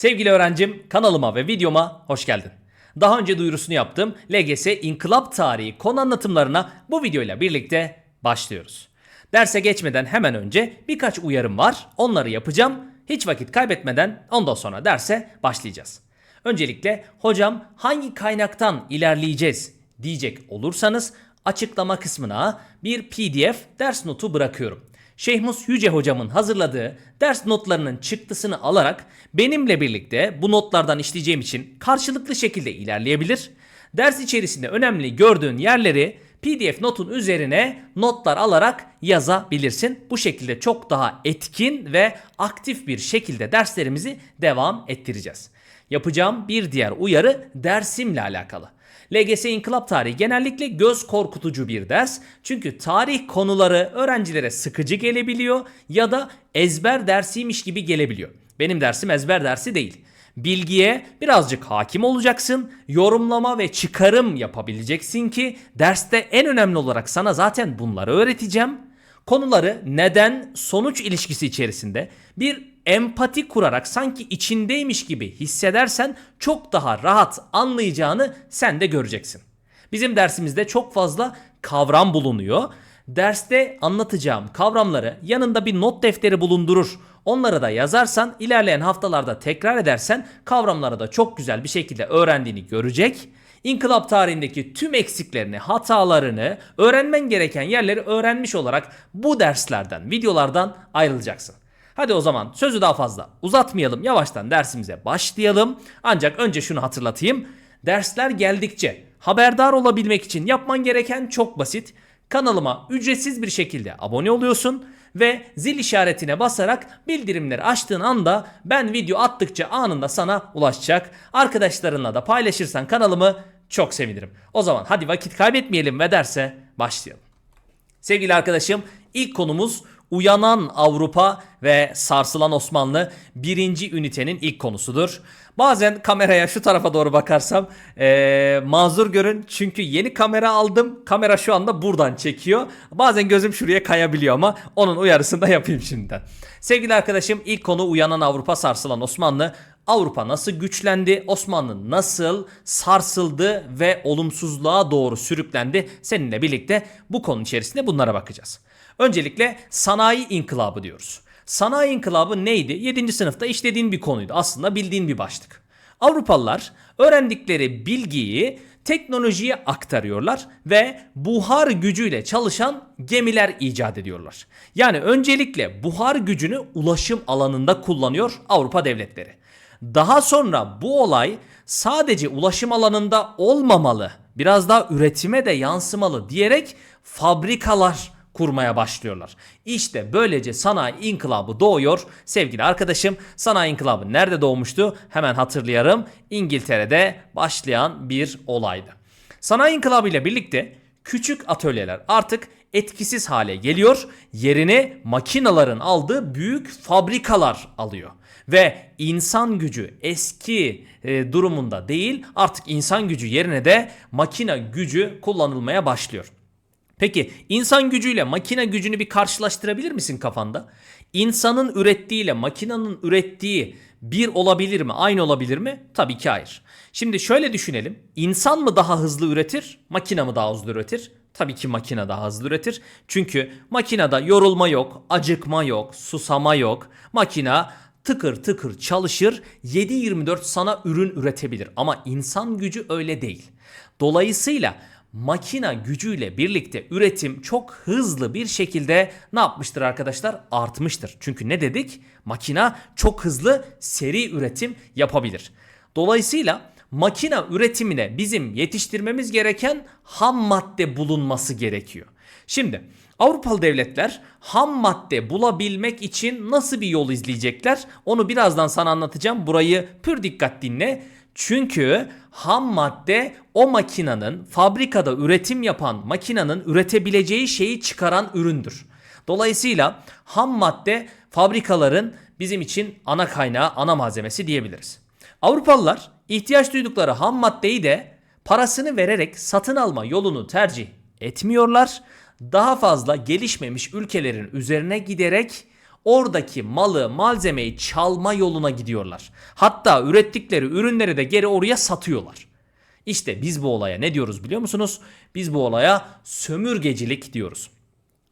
Sevgili öğrencim kanalıma ve videoma hoş geldin. Daha önce duyurusunu yaptığım LGS İnkılap Tarihi konu anlatımlarına bu videoyla birlikte başlıyoruz. Derse geçmeden hemen önce birkaç uyarım var. Onları yapacağım. Hiç vakit kaybetmeden ondan sonra derse başlayacağız. Öncelikle hocam hangi kaynaktan ilerleyeceğiz diyecek olursanız açıklama kısmına bir PDF ders notu bırakıyorum. Şeyhmus Yüce hocamın hazırladığı ders notlarının çıktısını alarak benimle birlikte bu notlardan işleyeceğim için karşılıklı şekilde ilerleyebilir. Ders içerisinde önemli gördüğün yerleri PDF notun üzerine notlar alarak yazabilirsin. Bu şekilde çok daha etkin ve aktif bir şekilde derslerimizi devam ettireceğiz. Yapacağım bir diğer uyarı dersimle alakalı. LGS İnkılap Tarihi genellikle göz korkutucu bir ders. Çünkü tarih konuları öğrencilere sıkıcı gelebiliyor ya da ezber dersiymiş gibi gelebiliyor. Benim dersim ezber dersi değil. Bilgiye birazcık hakim olacaksın, yorumlama ve çıkarım yapabileceksin ki derste en önemli olarak sana zaten bunları öğreteceğim. Konuları neden sonuç ilişkisi içerisinde bir empati kurarak sanki içindeymiş gibi hissedersen çok daha rahat anlayacağını sen de göreceksin. Bizim dersimizde çok fazla kavram bulunuyor. Derste anlatacağım kavramları yanında bir not defteri bulundurur. Onları da yazarsan ilerleyen haftalarda tekrar edersen kavramları da çok güzel bir şekilde öğrendiğini görecek. İnkılap tarihindeki tüm eksiklerini, hatalarını, öğrenmen gereken yerleri öğrenmiş olarak bu derslerden, videolardan ayrılacaksın. Hadi o zaman sözü daha fazla uzatmayalım. Yavaştan dersimize başlayalım. Ancak önce şunu hatırlatayım. Dersler geldikçe haberdar olabilmek için yapman gereken çok basit. Kanalıma ücretsiz bir şekilde abone oluyorsun ve zil işaretine basarak bildirimleri açtığın anda ben video attıkça anında sana ulaşacak. Arkadaşlarınla da paylaşırsan kanalımı çok sevinirim. O zaman hadi vakit kaybetmeyelim ve derse başlayalım. Sevgili arkadaşım ilk konumuz Uyanan Avrupa ve Sarsılan Osmanlı birinci ünitenin ilk konusudur. Bazen kameraya şu tarafa doğru bakarsam eee, mazur görün çünkü yeni kamera aldım. Kamera şu anda buradan çekiyor. Bazen gözüm şuraya kayabiliyor ama onun uyarısını da yapayım şimdiden. Sevgili arkadaşım ilk konu Uyanan Avrupa Sarsılan Osmanlı. Avrupa nasıl güçlendi? Osmanlı nasıl sarsıldı ve olumsuzluğa doğru sürüklendi? Seninle birlikte bu konu içerisinde bunlara bakacağız. Öncelikle sanayi inkılabı diyoruz. Sanayi inkılabı neydi? 7. sınıfta işlediğin bir konuydu. Aslında bildiğin bir başlık. Avrupalılar öğrendikleri bilgiyi teknolojiye aktarıyorlar ve buhar gücüyle çalışan gemiler icat ediyorlar. Yani öncelikle buhar gücünü ulaşım alanında kullanıyor Avrupa devletleri. Daha sonra bu olay sadece ulaşım alanında olmamalı, biraz daha üretime de yansımalı diyerek fabrikalar kurmaya başlıyorlar. İşte böylece sanayi inkılabı doğuyor. Sevgili arkadaşım sanayi inkılabı nerede doğmuştu? Hemen hatırlayalım. İngiltere'de başlayan bir olaydı. Sanayi inkılabı ile birlikte küçük atölyeler artık etkisiz hale geliyor. Yerini makinaların aldığı büyük fabrikalar alıyor. Ve insan gücü eski e, durumunda değil artık insan gücü yerine de makine gücü kullanılmaya başlıyor. Peki insan gücüyle makine gücünü bir karşılaştırabilir misin kafanda? İnsanın ürettiğiyle makinenin ürettiği bir olabilir mi? Aynı olabilir mi? Tabii ki hayır. Şimdi şöyle düşünelim. İnsan mı daha hızlı üretir? Makine mi daha hızlı üretir? Tabii ki makine daha hızlı üretir. Çünkü makinede yorulma yok, acıkma yok, susama yok. Makina tıkır tıkır çalışır 7-24 sana ürün üretebilir. Ama insan gücü öyle değil. Dolayısıyla makina gücüyle birlikte üretim çok hızlı bir şekilde ne yapmıştır arkadaşlar? Artmıştır. Çünkü ne dedik? Makina çok hızlı seri üretim yapabilir. Dolayısıyla makina üretimine bizim yetiştirmemiz gereken ham madde bulunması gerekiyor. Şimdi Avrupalı devletler ham madde bulabilmek için nasıl bir yol izleyecekler? Onu birazdan sana anlatacağım. Burayı pür dikkat dinle. Çünkü ham madde o makinenin fabrikada üretim yapan makinenin üretebileceği şeyi çıkaran üründür. Dolayısıyla ham madde fabrikaların bizim için ana kaynağı, ana malzemesi diyebiliriz. Avrupalılar ihtiyaç duydukları ham maddeyi de parasını vererek satın alma yolunu tercih etmiyorlar. Daha fazla gelişmemiş ülkelerin üzerine giderek oradaki malı, malzemeyi çalma yoluna gidiyorlar. Hatta ürettikleri ürünleri de geri oraya satıyorlar. İşte biz bu olaya ne diyoruz biliyor musunuz? Biz bu olaya sömürgecilik diyoruz.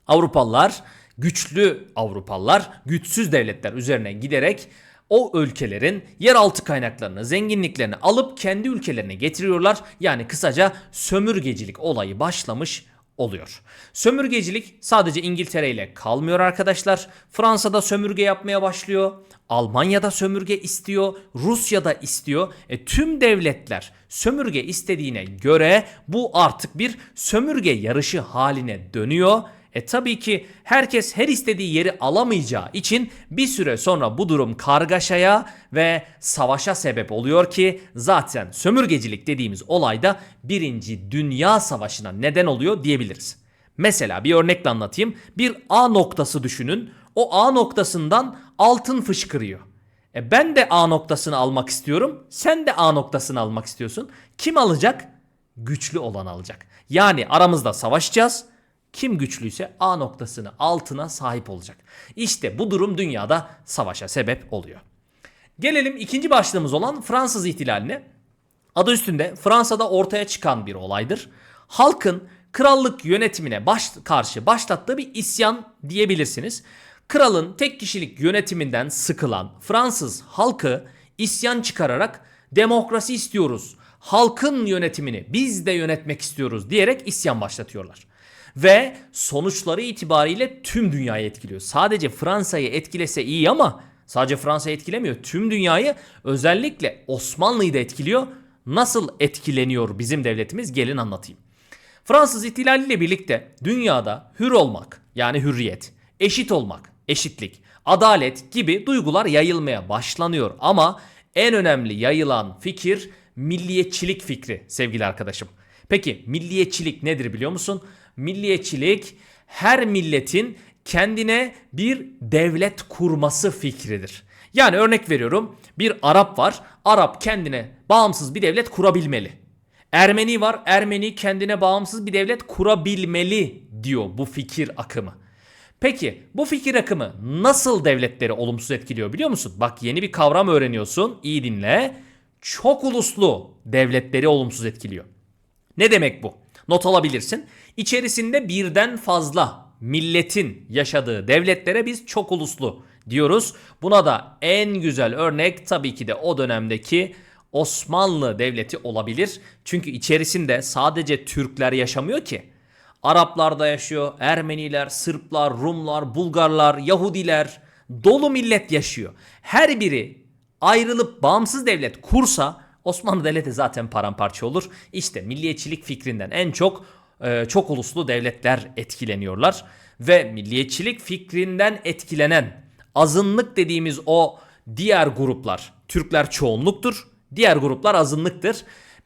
Avrupalılar, güçlü Avrupalılar güçsüz devletler üzerine giderek o ülkelerin yeraltı kaynaklarını, zenginliklerini alıp kendi ülkelerine getiriyorlar. Yani kısaca sömürgecilik olayı başlamış oluyor. Sömürgecilik sadece İngiltere ile kalmıyor arkadaşlar. Fransa'da sömürge yapmaya başlıyor. Almanya'da sömürge istiyor. Rusya'da istiyor. E, tüm devletler sömürge istediğine göre bu artık bir sömürge yarışı haline dönüyor. E tabii ki herkes her istediği yeri alamayacağı için bir süre sonra bu durum kargaşaya ve savaşa sebep oluyor ki zaten sömürgecilik dediğimiz olayda Birinci Dünya Savaşı'na neden oluyor diyebiliriz. Mesela bir örnekle anlatayım. Bir A noktası düşünün. O A noktasından altın fışkırıyor. E ben de A noktasını almak istiyorum. Sen de A noktasını almak istiyorsun. Kim alacak? Güçlü olan alacak. Yani aramızda savaşacağız. Kim güçlüyse A noktasını altına sahip olacak. İşte bu durum dünyada savaşa sebep oluyor. Gelelim ikinci başlığımız olan Fransız ihtilaline. Adı üstünde Fransa'da ortaya çıkan bir olaydır. Halkın krallık yönetimine baş, karşı başlattığı bir isyan diyebilirsiniz. Kralın tek kişilik yönetiminden sıkılan Fransız halkı isyan çıkararak demokrasi istiyoruz. Halkın yönetimini biz de yönetmek istiyoruz diyerek isyan başlatıyorlar ve sonuçları itibariyle tüm dünyayı etkiliyor. Sadece Fransa'yı etkilese iyi ama sadece Fransa'yı etkilemiyor. Tüm dünyayı özellikle Osmanlı'yı da etkiliyor. Nasıl etkileniyor bizim devletimiz gelin anlatayım. Fransız ihtilaliyle birlikte dünyada hür olmak yani hürriyet, eşit olmak, eşitlik, adalet gibi duygular yayılmaya başlanıyor ama en önemli yayılan fikir milliyetçilik fikri sevgili arkadaşım. Peki milliyetçilik nedir biliyor musun? Milliyetçilik her milletin kendine bir devlet kurması fikridir. Yani örnek veriyorum bir Arap var. Arap kendine bağımsız bir devlet kurabilmeli. Ermeni var. Ermeni kendine bağımsız bir devlet kurabilmeli diyor bu fikir akımı. Peki bu fikir akımı nasıl devletleri olumsuz etkiliyor biliyor musun? Bak yeni bir kavram öğreniyorsun. İyi dinle. Çok uluslu devletleri olumsuz etkiliyor. Ne demek bu? Not alabilirsin. İçerisinde birden fazla milletin yaşadığı devletlere biz çok uluslu diyoruz. Buna da en güzel örnek tabii ki de o dönemdeki Osmanlı Devleti olabilir. Çünkü içerisinde sadece Türkler yaşamıyor ki. Araplar da yaşıyor, Ermeniler, Sırplar, Rumlar, Bulgarlar, Yahudiler dolu millet yaşıyor. Her biri ayrılıp bağımsız devlet kursa Osmanlı Devleti zaten paramparça olur. İşte milliyetçilik fikrinden en çok çok uluslu devletler etkileniyorlar ve milliyetçilik fikrinden etkilenen azınlık dediğimiz o diğer gruplar Türkler çoğunluktur. Diğer gruplar azınlıktır.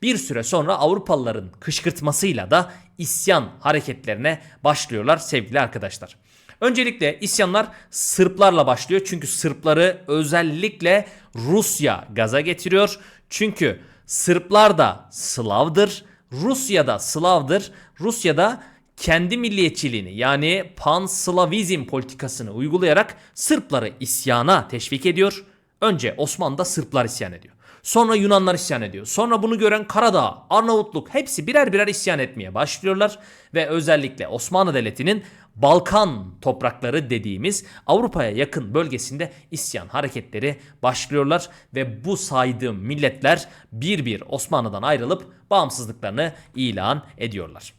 Bir süre sonra Avrupalıların kışkırtmasıyla da isyan hareketlerine başlıyorlar sevgili arkadaşlar. Öncelikle isyanlar Sırplarla başlıyor. Çünkü Sırpları özellikle Rusya gaza getiriyor. Çünkü Sırplar da Slav'dır. Rusya da Slav'dır. Rusya da kendi milliyetçiliğini yani panslavizm politikasını uygulayarak Sırpları isyana teşvik ediyor. Önce Osmanlı'da Sırplar isyan ediyor. Sonra Yunanlar isyan ediyor. Sonra bunu gören Karadağ, Arnavutluk hepsi birer birer isyan etmeye başlıyorlar. Ve özellikle Osmanlı Devleti'nin Balkan toprakları dediğimiz Avrupa'ya yakın bölgesinde isyan hareketleri başlıyorlar. Ve bu saydığım milletler bir bir Osmanlı'dan ayrılıp bağımsızlıklarını ilan ediyorlar.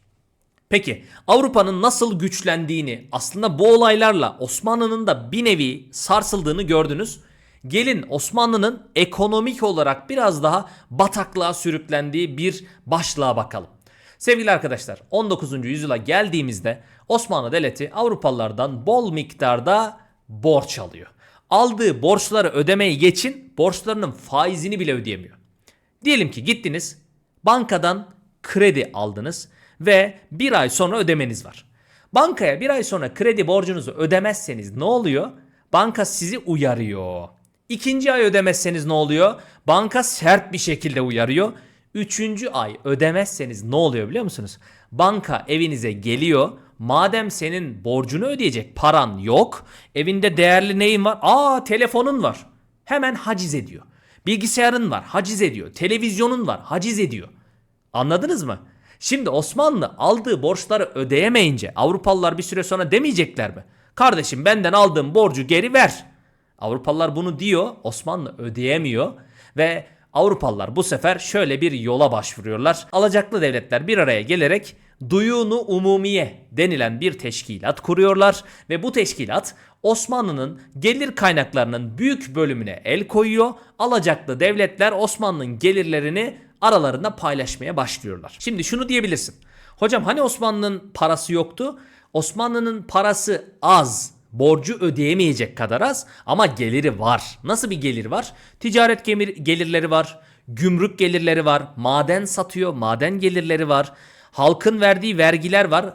Peki Avrupa'nın nasıl güçlendiğini aslında bu olaylarla Osmanlı'nın da bir nevi sarsıldığını gördünüz. Gelin Osmanlı'nın ekonomik olarak biraz daha bataklığa sürüklendiği bir başlığa bakalım. Sevgili arkadaşlar 19. yüzyıla geldiğimizde Osmanlı Devleti Avrupalılardan bol miktarda borç alıyor. Aldığı borçları ödemeyi geçin borçlarının faizini bile ödeyemiyor. Diyelim ki gittiniz bankadan kredi aldınız ve bir ay sonra ödemeniz var. Bankaya bir ay sonra kredi borcunuzu ödemezseniz ne oluyor? Banka sizi uyarıyor. İkinci ay ödemezseniz ne oluyor? Banka sert bir şekilde uyarıyor. Üçüncü ay ödemezseniz ne oluyor biliyor musunuz? Banka evinize geliyor, Madem senin borcunu ödeyecek paran yok, evinde değerli neyin var? Aa telefonun var. Hemen haciz ediyor. Bilgisayarın var, haciz ediyor. Televizyonun var, haciz ediyor. Anladınız mı? Şimdi Osmanlı aldığı borçları ödeyemeyince Avrupalılar bir süre sonra demeyecekler mi? Kardeşim benden aldığım borcu geri ver. Avrupalılar bunu diyor, Osmanlı ödeyemiyor ve Avrupalılar bu sefer şöyle bir yola başvuruyorlar. Alacaklı devletler bir araya gelerek Duyunu Umumiye denilen bir teşkilat kuruyorlar ve bu teşkilat Osmanlı'nın gelir kaynaklarının büyük bölümüne el koyuyor. Alacaklı devletler Osmanlı'nın gelirlerini aralarında paylaşmaya başlıyorlar. Şimdi şunu diyebilirsin. Hocam hani Osmanlı'nın parası yoktu? Osmanlı'nın parası az borcu ödeyemeyecek kadar az ama geliri var. Nasıl bir gelir var? Ticaret gemir, gelirleri var, gümrük gelirleri var, maden satıyor, maden gelirleri var, halkın verdiği vergiler var.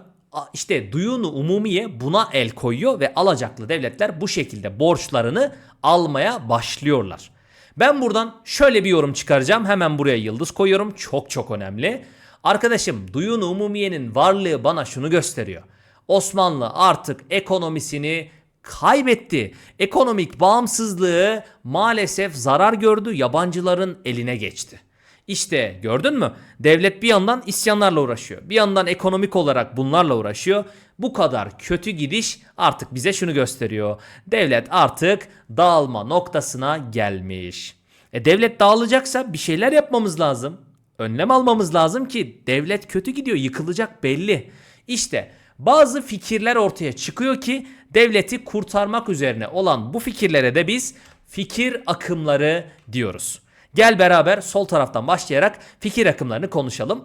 İşte duyunu umumiye buna el koyuyor ve alacaklı devletler bu şekilde borçlarını almaya başlıyorlar. Ben buradan şöyle bir yorum çıkaracağım. Hemen buraya yıldız koyuyorum. Çok çok önemli. Arkadaşım duyunu umumiyenin varlığı bana şunu gösteriyor. Osmanlı artık ekonomisini kaybetti. Ekonomik bağımsızlığı maalesef zarar gördü, yabancıların eline geçti. İşte gördün mü? Devlet bir yandan isyanlarla uğraşıyor. Bir yandan ekonomik olarak bunlarla uğraşıyor. Bu kadar kötü gidiş artık bize şunu gösteriyor. Devlet artık dağılma noktasına gelmiş. E devlet dağılacaksa bir şeyler yapmamız lazım. Önlem almamız lazım ki devlet kötü gidiyor, yıkılacak belli. İşte bazı fikirler ortaya çıkıyor ki devleti kurtarmak üzerine olan bu fikirlere de biz fikir akımları diyoruz. Gel beraber sol taraftan başlayarak fikir akımlarını konuşalım.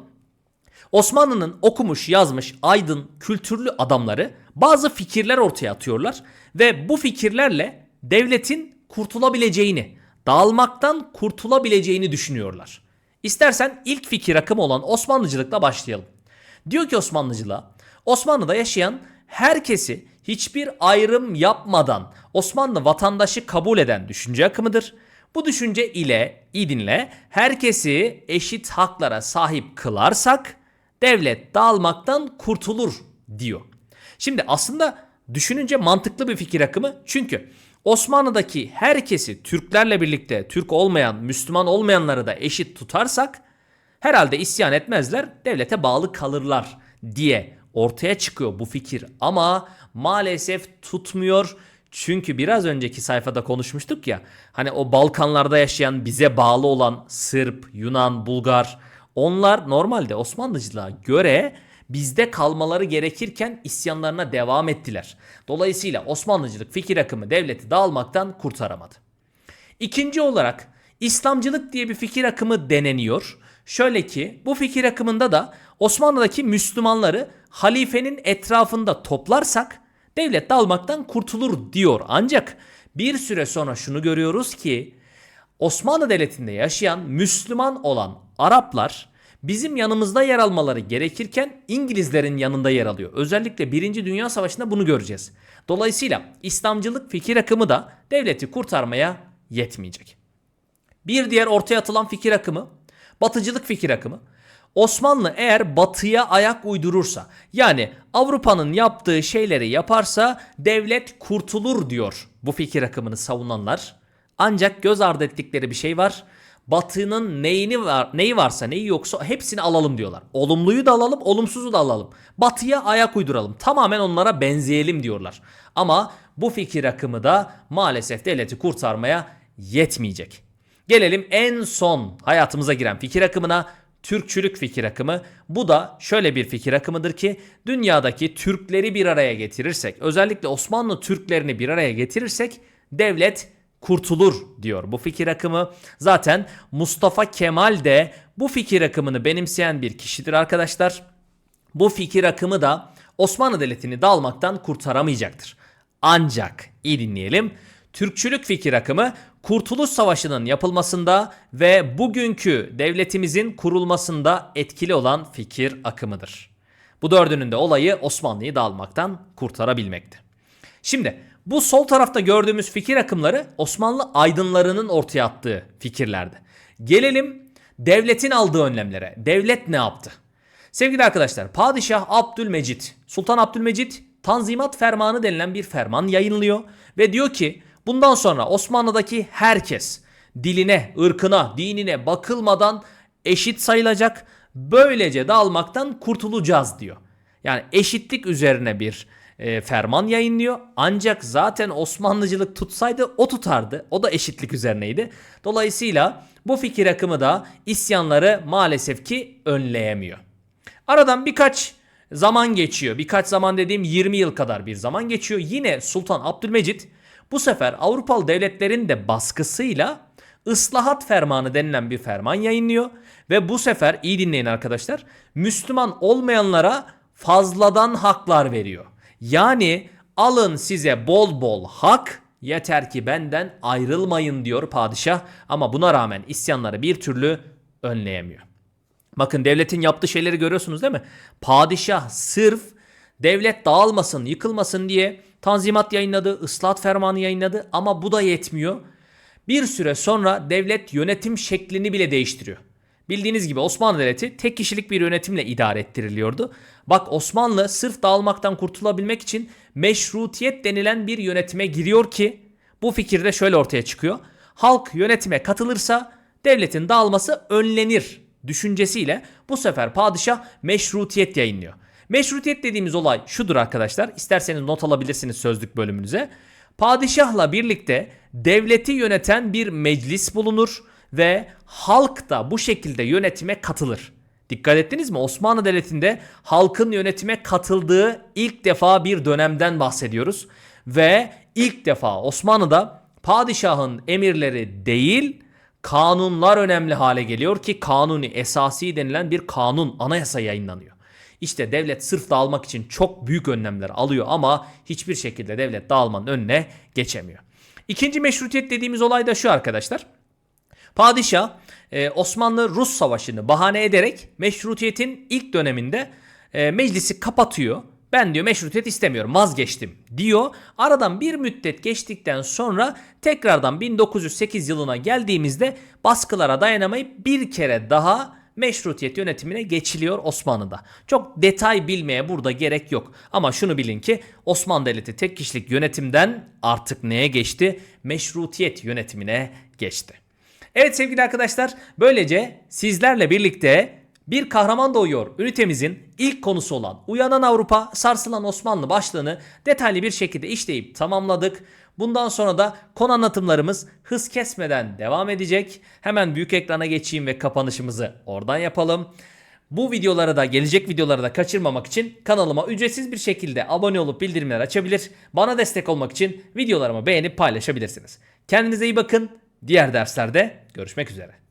Osmanlı'nın okumuş, yazmış, aydın, kültürlü adamları bazı fikirler ortaya atıyorlar ve bu fikirlerle devletin kurtulabileceğini, dağılmaktan kurtulabileceğini düşünüyorlar. İstersen ilk fikir akımı olan Osmanlıcılıkla başlayalım. Diyor ki Osmanlıcılığa, Osmanlı'da yaşayan herkesi hiçbir ayrım yapmadan Osmanlı vatandaşı kabul eden düşünce akımıdır. Bu düşünce ile, iyi dinle, herkesi eşit haklara sahip kılarsak devlet dağılmaktan kurtulur diyor. Şimdi aslında düşününce mantıklı bir fikir akımı. Çünkü Osmanlı'daki herkesi Türklerle birlikte Türk olmayan, Müslüman olmayanları da eşit tutarsak herhalde isyan etmezler, devlete bağlı kalırlar diye ortaya çıkıyor bu fikir. Ama maalesef tutmuyor. Çünkü biraz önceki sayfada konuşmuştuk ya hani o Balkanlarda yaşayan bize bağlı olan Sırp, Yunan, Bulgar onlar normalde Osmanlıcılığa göre bizde kalmaları gerekirken isyanlarına devam ettiler. Dolayısıyla Osmanlıcılık fikir akımı devleti dağılmaktan kurtaramadı. İkinci olarak İslamcılık diye bir fikir akımı deneniyor. Şöyle ki bu fikir akımında da Osmanlı'daki Müslümanları halifenin etrafında toplarsak devlet dağılmaktan kurtulur diyor. Ancak bir süre sonra şunu görüyoruz ki Osmanlı Devleti'nde yaşayan Müslüman olan Araplar bizim yanımızda yer almaları gerekirken İngilizlerin yanında yer alıyor. Özellikle 1. Dünya Savaşı'nda bunu göreceğiz. Dolayısıyla İslamcılık fikir akımı da devleti kurtarmaya yetmeyecek. Bir diğer ortaya atılan fikir akımı batıcılık fikir akımı. Osmanlı eğer batıya ayak uydurursa yani Avrupa'nın yaptığı şeyleri yaparsa devlet kurtulur diyor bu fikir akımını savunanlar. Ancak göz ardı ettikleri bir şey var. Batının neyini var, neyi varsa neyi yoksa hepsini alalım diyorlar. Olumluyu da alalım, olumsuzu da alalım. Batıya ayak uyduralım. Tamamen onlara benzeyelim diyorlar. Ama bu fikir akımı da maalesef devleti kurtarmaya yetmeyecek. Gelelim en son hayatımıza giren fikir akımına Türkçülük fikir akımı. Bu da şöyle bir fikir akımıdır ki dünyadaki Türkleri bir araya getirirsek, özellikle Osmanlı Türklerini bir araya getirirsek devlet kurtulur diyor bu fikir akımı. Zaten Mustafa Kemal de bu fikir akımını benimseyen bir kişidir arkadaşlar. Bu fikir akımı da Osmanlı Devleti'ni dağılmaktan kurtaramayacaktır. Ancak iyi dinleyelim. Türkçülük fikir akımı Kurtuluş Savaşı'nın yapılmasında ve bugünkü devletimizin kurulmasında etkili olan fikir akımıdır. Bu dördünün de olayı Osmanlı'yı dağılmaktan kurtarabilmekti. Şimdi bu sol tarafta gördüğümüz fikir akımları Osmanlı aydınlarının ortaya attığı fikirlerdi. Gelelim devletin aldığı önlemlere. Devlet ne yaptı? Sevgili arkadaşlar, Padişah Abdülmecit, Sultan Abdülmecit Tanzimat Fermanı denilen bir ferman yayınlıyor ve diyor ki bundan sonra Osmanlı'daki herkes diline, ırkına, dinine bakılmadan eşit sayılacak. Böylece dağılmaktan kurtulacağız diyor. Yani eşitlik üzerine bir e, ferman yayınlıyor. Ancak zaten Osmanlıcılık tutsaydı o tutardı. O da eşitlik üzerineydi. Dolayısıyla bu fikir akımı da isyanları maalesef ki önleyemiyor. Aradan birkaç zaman geçiyor. Birkaç zaman dediğim 20 yıl kadar bir zaman geçiyor. Yine Sultan Abdülmecit bu sefer Avrupalı devletlerin de baskısıyla ıslahat fermanı denilen bir ferman yayınlıyor. Ve bu sefer iyi dinleyin arkadaşlar. Müslüman olmayanlara fazladan haklar veriyor. Yani alın size bol bol hak yeter ki benden ayrılmayın diyor padişah. Ama buna rağmen isyanları bir türlü önleyemiyor. Bakın devletin yaptığı şeyleri görüyorsunuz değil mi? Padişah sırf devlet dağılmasın, yıkılmasın diye tanzimat yayınladı, ıslahat fermanı yayınladı ama bu da yetmiyor. Bir süre sonra devlet yönetim şeklini bile değiştiriyor. Bildiğiniz gibi Osmanlı Devleti tek kişilik bir yönetimle idare ettiriliyordu. Bak Osmanlı sırf dağılmaktan kurtulabilmek için meşrutiyet denilen bir yönetime giriyor ki bu fikirde şöyle ortaya çıkıyor. Halk yönetime katılırsa devletin dağılması önlenir düşüncesiyle bu sefer padişah meşrutiyet yayınlıyor. Meşrutiyet dediğimiz olay şudur arkadaşlar. İsterseniz not alabilirsiniz sözlük bölümünüze. Padişahla birlikte devleti yöneten bir meclis bulunur ve halk da bu şekilde yönetime katılır. Dikkat ettiniz mi? Osmanlı Devleti'nde halkın yönetime katıldığı ilk defa bir dönemden bahsediyoruz. Ve ilk defa Osmanlı'da padişahın emirleri değil kanunlar önemli hale geliyor ki kanuni esasi denilen bir kanun anayasa yayınlanıyor. İşte devlet sırf dağılmak için çok büyük önlemler alıyor ama hiçbir şekilde devlet dağılmanın önüne geçemiyor. İkinci meşrutiyet dediğimiz olay da şu arkadaşlar. Padişah e, Osmanlı-Rus savaşını bahane ederek meşrutiyetin ilk döneminde e, meclisi kapatıyor. Ben diyor meşrutiyet istemiyorum vazgeçtim diyor. Aradan bir müddet geçtikten sonra tekrardan 1908 yılına geldiğimizde baskılara dayanamayıp bir kere daha meşrutiyet yönetimine geçiliyor Osmanlı'da. Çok detay bilmeye burada gerek yok. Ama şunu bilin ki Osmanlı Devleti tek kişilik yönetimden artık neye geçti? Meşrutiyet yönetimine geçti. Evet sevgili arkadaşlar böylece sizlerle birlikte bir kahraman doğuyor ünitemizin ilk konusu olan Uyanan Avrupa Sarsılan Osmanlı başlığını detaylı bir şekilde işleyip tamamladık. Bundan sonra da konu anlatımlarımız hız kesmeden devam edecek. Hemen büyük ekrana geçeyim ve kapanışımızı oradan yapalım. Bu videoları da gelecek videoları da kaçırmamak için kanalıma ücretsiz bir şekilde abone olup bildirimleri açabilir. Bana destek olmak için videolarımı beğenip paylaşabilirsiniz. Kendinize iyi bakın. Diğer derslerde görüşmek üzere.